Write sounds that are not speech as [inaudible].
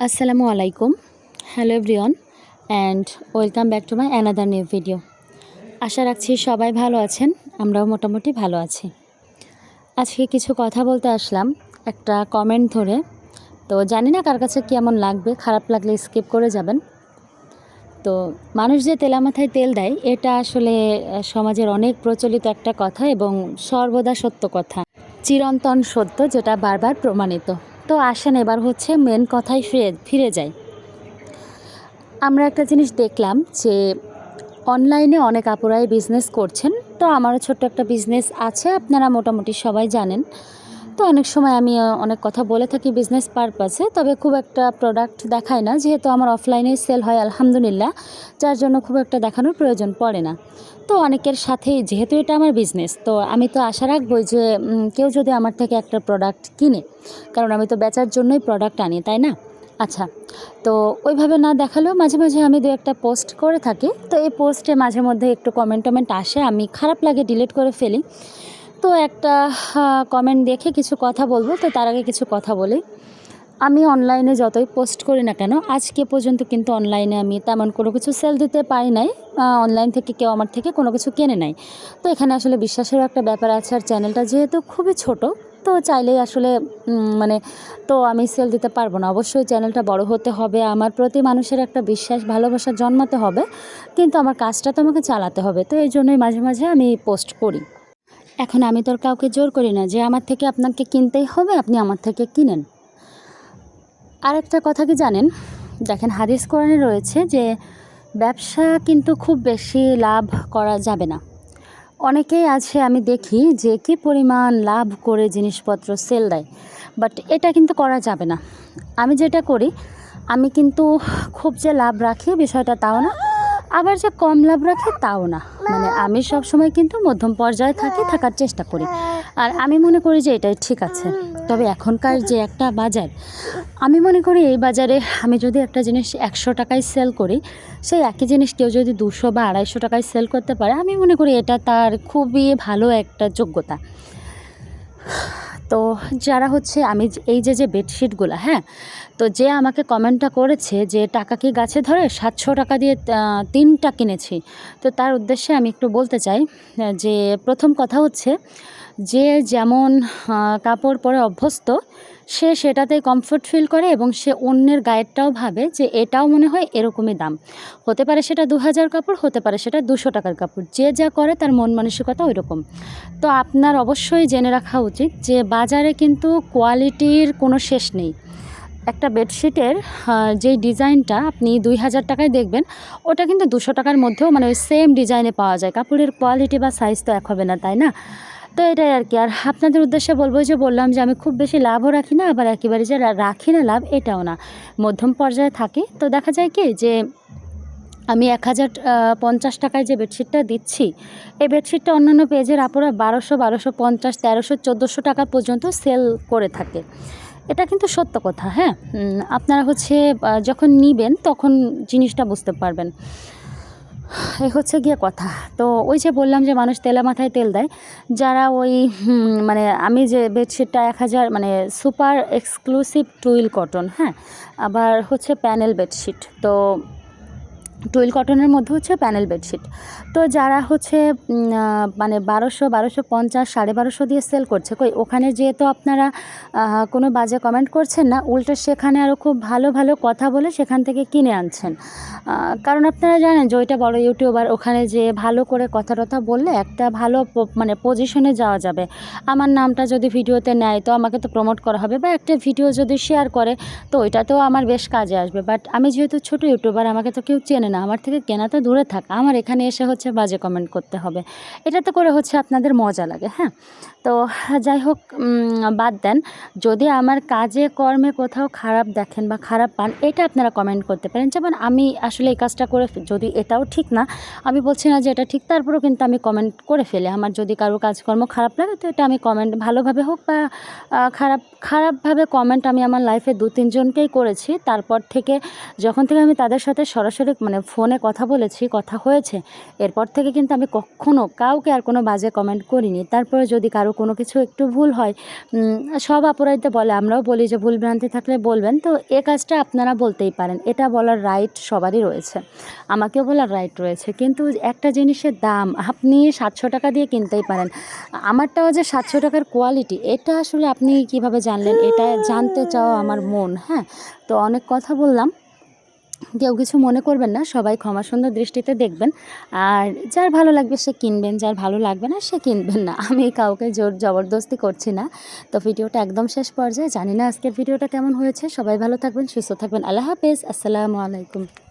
আসসালামু আলাইকুম। Hello everyone and welcome back to my another new video আশা রাখছি সবাই ভালো আছেন, আমরাও মোটামুটি ভালো আছি। আজকে কিছু কথা বলতে আসলাম, একটা কমেন্ট ধরে। তো জানি না কার কাছে কেমন লাগবে, খারাপ লাগলে স্কিপ করে যাবেন। তো মানুষ যে তেলা মাথায় তেল দেয়, এটা আসলে সমাজের অনেক প্রচলিত একটা কথা এবং সর্বদা সত্য কথা। চিরন্তন সত্য যেটা বারবার প্রমাণিত। তো আসেন, এবার হচ্ছে মেন কথায় ফিরে ফিরে যাই। আমরা একটা জিনিস দেখলাম যে অনলাইনে অনেক আপুরাই বিজনেস করছেন। তো আমারও ছোট্ট একটা বিজনেস আছে, আপনারা মোটামুটি সবাই জানেন। তো অনেক সময় আমি অনেক কথা বলে থাকি বিজনেস পারপাসে তবে খুব একটা প্রোডাক্ট দেখাই না। যেহেতু আমার অফলাইনে সেল হয়, আলহামদুলিল্লাহ, যার জন্য খুব একটা দেখানোর প্রয়োজন পড়ে না। তো অনেকের সাথেই, যেহেতু এটা আমার বিজনেস তো আমি তো আশা রাখবই যে কেউ যদি আমার থেকে একটা প্রোডাক্ট কিনে, কারণ আমি তো বেচার জন্যই প্রোডাক্ট আনি, তাই না? আচ্ছা তো ওইভাবে না দেখালেও মাঝে মাঝে আমি দু একটা পোস্ট করে থাকি। তো এই পোস্টে মাঝে মধ্যে একটু কমেন্ট টমেন্ট আসে, আমি খারাপ লাগে ডিলিট করে ফেলি। তো একটা কমেন্ট দেখে কিছু কথা বলব, তো তার আগে কিছু কথা বলি। আমি অনলাইনে যতই পোস্ট করি না কেন, আজকে পর্যন্ত কিন্তু অনলাইনে আমি তেমন কোনো কিছু সেল দিতে পারি নাই। অনলাইন থেকে কেউ আমার থেকে কোনো কিছু কেনে নাই। তো এখানে আসলে বিশ্বাসেরও একটা ব্যাপার আছে, আর চ্যানেলটা যেহেতু খুবই ছোট, তো চাইলেই আসলে মানে তো আমি সেল দিতে পারব না। অবশ্যই চ্যানেলটা বড় হতে হবে, আমার প্রতি মানুষের একটা বিশ্বাস, ভালোবাসা জন্মাতে হবে, কিন্তু আমার কাজটা তো আমাকে চালাতে হবে। তো এই জন্যই মাঝে মাঝে আমি পোস্ট করি। এখন আমি তোর কাউকে জোর করি না যে আমার থেকে আপনাকে কিনতেই হবে, আপনি আমার থেকে কিনেন। আরেকটা কথা কি জানেন? দেখেন হাদিস কোরআনে রয়েছে যে ব্যবসা কিন্তু খুব বেশি লাভ করা যাবে না। অনেকেই আছে আমি দেখি যে কি পরিমাণ লাভ করে জিনিসপত্র সেল দেয় বাট এটা কিন্তু করা যাবে না। আমি যেটা করি, আমি কিন্তু খুব যে লাভ রাখি বিষয়টা তাও না আবার যে কম লাভ রাখে তাও না। মানে আমি সব সময় কিন্তু মধ্যম পর্যায়ে থাকি, থাকার চেষ্টা করি। আর আমি মনে করি যে এটাই ঠিক আছে। তবে এখনকার যে একটা বাজার, আমি মনে করি এই বাজারে আমি যদি একটা জিনিস একশো টাকায় সেল করি, সেই একই জিনিস কেউ যদি দুশো বা আড়াইশো টাকায় সেল করতে পারে, আমি মনে করি এটা তার খুবই ভালো একটা যোগ্যতা। তো যারা হচ্ছে আমি এই যে যে বেডশিটগুলো হ্যাঁ? তো যে আমাকে কমেন্টটা করেছে যে, টাকা কি গাছে ধরে? সাতশো টাকা দিয়ে তিনটা কিনেছি। তো তার উদ্দেশ্যে আমি একটু বলতে চাই যে প্রথম কথা হচ্ছে যে, যেমন কাপড় পরে অভ্যস্ত সে সেটাতে কমফোর্ট ফিল করে এবং সে অন্যের গায়েরটাও ভাবে যে এটাও মনে হয় এরকমই দাম। হতে পারে সেটা দু হাজার কাপড়, হতে পারে সেটা দুশো টাকার কাপড়। যে যা করে তার মন মানসিকতা ওই রকম তো আপনার অবশ্যই জেনে রাখা উচিত যে বাজারে কিন্তু কোয়ালিটির কোনো শেষ নেই। একটা বেডশিটের যেই ডিজাইনটা আপনি দুই হাজার টাকায় দেখবেন, ওটা কিন্তু দুশো টাকার মধ্যেও মানে ওই সেম ডিজাইনে পাওয়া যায়। কাপড়ের কোয়ালিটি বা সাইজ তো এক হবে না, তাই না? তো এটাই আর কি। আর আপনাদের উদ্দেশ্যে বলব যে বললাম যে আমি খুব বেশি লাভও রাখি না, আবার একেবারে যে রাখি না লাভ এটাও না। মধ্যম পর্যায়ে থাকি। তো দেখা যায় কি যে আমি এক হাজার পঞ্চাশ টাকায় যে বেডশিটটা দিচ্ছি, এই বেডশিটটা অন্যান্য পেজের আপুরা বারোশো বারোশো পঞ্চাশ, তেরোশো, চোদ্দোশো টাকা পর্যন্ত সেল করে থাকে। এটা কিন্তু সত্য কথা হ্যাঁ? আপনারা হচ্ছে যখন নিবেন তখন জিনিসটা বুঝতে পারবেন। [sighs] এই হচ্ছে গিয়ে কথা। তো ওই যে বললাম যে মানুষ তেলা মাথায় তেল দেয়, যারা ওই মানে আমি যে বেডশিটটা এক হাজার মানে সুপার এক্সক্লুসিভ টুইল কটন হ্যাঁ আবার হচ্ছে প্যানেল বেডশিট, তো টুইল কটনের মধ্যে হচ্ছে প্যানেল বেডশিট। তো যারা হচ্ছে মানে বারোশো বারোশো পঞ্চাশ, সাড়ে বারোশো দিয়ে সেল করছে, কই? ওখানে যেহেতু আপনারা কোনো বাজে কমেন্ট করছেন না, উল্টো সেখানে আরও খুব ভালো ভালো কথা বলে সেখান থেকে কিনে আনছেন। কারণ আপনারা জানেন যে ওইটা বড় ইউটিউবার, ওখানে যে ভালো করে কথা টথা বললে একটা ভালো মানে পজিশনে যাওয়া যাবে। আমার নামটা যদি ভিডিওতে নেয়, তো আমাকে তো প্রমোট করা হবে, বা একটা ভিডিও যদি শেয়ার করে, তো ওইটাতেও আমার বেশ কাজে আসবে। বাট আমি যেহেতু ছোট ইউটিউবার, আমাকে তো কেউ চেনে না, আমার থেকে কেনা তো দূরে থাক। আমার এখানে এসে হচ্ছে বাজে কমেন্ট করতে হবে। এটা তো করে হচ্ছে আপনাদের মজা লাগে হ্যাঁ? তো যাই হোক বাদ দেন। যদি আমার কাজে, কর্মে কোথাও খারাপ দেখেন বা খারাপ পান, এটা আপনারা কমেন্ট করতে পারেন। যেমন আমি আসলে এই কাজটা করে যদি এটাও ঠিক না, আমি বলছি না যে এটা ঠিক, তারপরেও কিন্তু আমি কমেন্ট করে ফেলি। আমার যদি কারও কাজকর্ম খারাপ লাগে, তো এটা আমি কমেন্ট ভালোভাবে হোক বা খারাপ, খারাপভাবে কমেন্ট আমি আমার লাইফে দু তিনজনকেই করেছি। তারপর থেকে যখন থেকে আমি তাদের সাথে সরাসরি মানে ফোনে কথা বলেছি, কথা হয়েছে। এরপর থেকে কিন্তু আমি কখনও কাউকে আর কোনো বাজে কমেন্ট করিনি। তারপরে যদি কারও কোনো কিছু একটু ভুল হয় সব অপরাধীতে বলে, আমরাও বলি যে ভুল ভ্রান্তি থাকলে বলবেন। তো এ কাজটা আপনারা বলতেই পারেন। এটা বলার রাইট সবারই রয়েছে। আমাকেও বলার রাইট রয়েছে। কিন্তু একটা জিনিসের দাম, আপনি সাতশো টাকা দিয়ে কিনতেই পারেন। আমারটাও যে সাতশো টাকার কোয়ালিটি এটা আসলে আপনি কীভাবে জানলেন? এটা জানতে চাও আমার মন হ্যাঁ? তো অনেক কথা বললাম। কেউ কিছু মনে করবেন না, সবাই ক্ষমা সুন্দর দৃষ্টিতে দেখবেন। আর যার ভালো লাগবে সে কিনবেন, যার ভালো লাগবে না সে কিনবেন না। আমি কাউকে জোর জবরদস্তি করছি না। তো ভিডিওটা একদম শেষ পর্যায়ে। জানি না আজকের ভিডিওটা কেমন হয়েছে। সবাই ভালো থাকবেন, সুস্থ থাকবেন। আল্লাহ হাফেজ। আসসালামু আলাইকুম।